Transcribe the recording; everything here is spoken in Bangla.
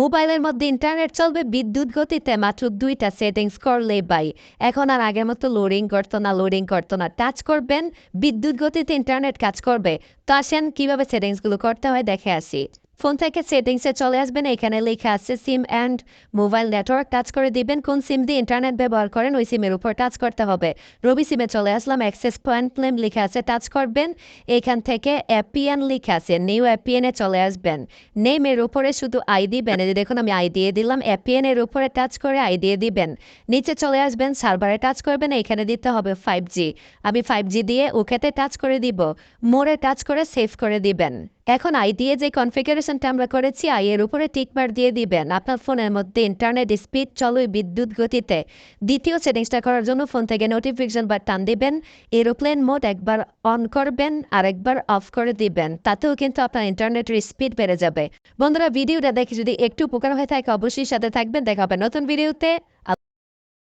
মোবাইলের মধ্যে ইন্টারনেট চলবে, বিদ্যুৎ গতিতে মাত্র দুইটা সেটিংস করলে বাই। এখন আর আগের মতো লোডিং করতো না লোডিং করতো না। টাচ করবেন, বিদ্যুৎ গতিতে ইন্টারনেট কাজ করবে। তো আসেন কীভাবে সেটিংসগুলো করতে হয়, দেখে আসি। ফোন থেকে সেটিংসে চলে আসবেন এখানে লেখা আছে SIM and mobile network touch করে দিবেন কোন সিম দিয়ে ইন্টারনেট ব্যবহার করেন ওই সিমের উপর টাচ করতে হবে রবি সিমে চলে আসলাম অ্যাক্সেস পয়েন্ট ক্লেম লেখা আছে টাচ করবেন এখান থেকে অ্যাপিএন লেখা আছে নিউ অ্যাপিএনে চলে আসবেন নেমের উপরে শুধু আই দিবেন এই দেখুন আমি আই দিয়ে দিলাম অ্যাপিএন এর উপরে টাচ করে আই দিয়ে দিবেন নিচে চলে আসবেন সার্ভারে টাচ করবেন এখানে দিতে হবে ফাইভ জি আমি ফাইভ জি দিয়ে ওকেতে টাচ করে দিব মোড়ে টাচ করে সেভ করে দিবেন এখন আই দিয়ে যে কনফিগারেশনটা আমরা করেছি, আই এর উপরে টিকমার দিয়ে দিবেন। আপনার ফোনের মধ্যে ইন্টারনেট স্পিড চলুই বিদ্যুৎ গতিতে। দ্বিতীয় সেটিংসটা করার জন্য ফোন থেকে নোটিফিকেশন বা টান দিবেন। এরোপ্লেন মোড একবার অন করবেন আর একবার অফ করে দিবেন। তাতেও কিন্তু আপনার ইন্টারনেটের স্পিড বেড়ে যাবে। বন্ধুরা, ভিডিওটা দেখে যদি একটু উপকার হয়ে থাকে, অবশ্যই সাথে থাকবেন। দেখা হবে নতুন ভিডিওতে।